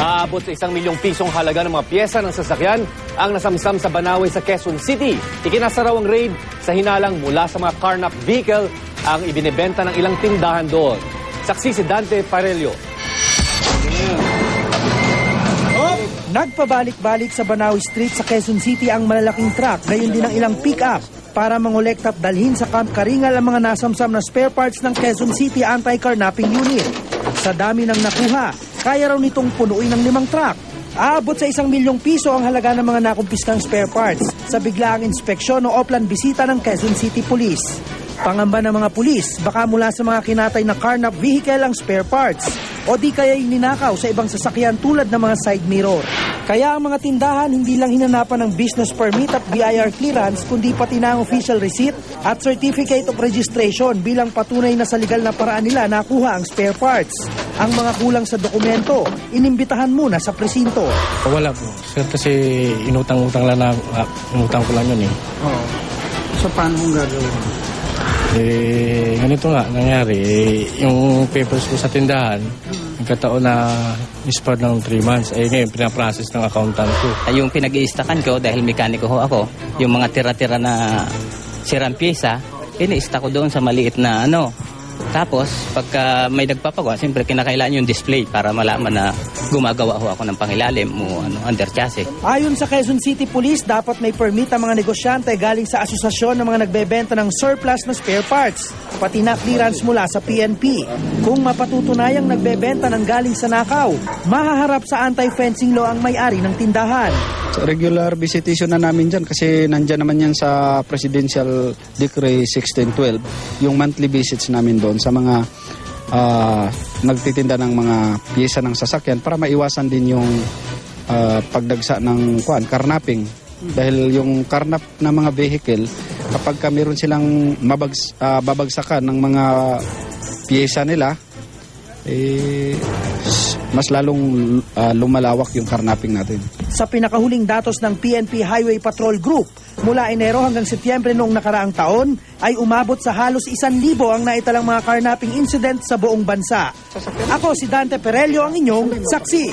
Aabot sa isang milyong pisong halaga ng mga pyesa ng sasakyan ang nasamsam sa Banawe sa Quezon City. Ikinasa raw ang raid sa hinalang mula sa mga carnap vehicle ang ibinebenta ng ilang tindahan doon. Saksi si Dante Parelio. Nagpabalik-balik sa Banawi Street sa Quezon City ang malalaking truck, gayon din ang ilang pick-up para mangolekta at dalhin sa Camp Karingal ang mga nasamsam na spare parts ng Quezon City Anti-Carnapping Unit. Sa dami ng nakuha, kaya raw nitong punuin ng limang truck. Aabot sa isang milyong piso ang halaga ng mga nakumpiskang spare parts sa biglaang inspeksyon o oplan bisita ng Quezon City Police. Pangamba ng mga pulis, baka mula sa mga kinatay na carnap vehicle ang spare parts o di kaya ninakaw sa ibang sasakyan tulad ng mga side mirror. Kaya ang mga tindahan hindi lang hinanapan ng business permit at BIR clearance kundi pati na ang official receipt at certificate of registration bilang patunay na sa legal na paraan nila nakuha ang spare parts. Ang mga kulang sa dokumento, inimbitahan muna sa presinto. Wala po. Sir, kasi inutang-utang lang na, ah, inutang ko lang yun eh. Oo. So, paano mong gagawin? Eh, ganito nga, nangyari. Eh, yung papers ko sa tindahan, nagkataon na expired ng 3 months. Eh, ngayon, pinaprocess ng accountant ko. Yung pinag-iistakan ko dahil mekaniko ho ako, yung mga tira-tira na sirang pyesa, ini-ista ko doon sa maliit na ano. Tapos, pagka may nagpapagawa, siyempre kinakailangan yung display para malaman na gumagawa ho ako ng pangilalim o ano, under chassis. Ayon sa Quezon City Police, dapat may permit ang mga negosyante galing sa asosasyon ng mga nagbebenta ng surplus na spare parts, pati na clearance mula sa PNP. Kung mapatutunayang nagbebenta ng galing sa nakaw, mahaharap sa anti-fencing law ang may-ari ng tindahan. So, regular visitation na namin dyan kasi nandyan naman yan sa Presidential Decree 1612, yung monthly visits namin doon sa mga ah, nagtitinda ng mga pyesa ng sasakyan para maiwasan din yung ah, pagdagsa ng kuan, karnaping. Dahil yung karnap na mga vehicle, kapag ka meron silang mabags, ah, babagsakan ng mga pyesa nila, eh, mas lalong ah, lumalawak yung karnaping natin. Sa pinakahuling datos ng PNP Highway Patrol Group, mula Enero hanggang Setyembre noong nakaraang taon, ay umabot sa halos isan libo ang naitalang mga carnapping incident sa buong bansa. Ako si Dante Perelio ang inyong saksi.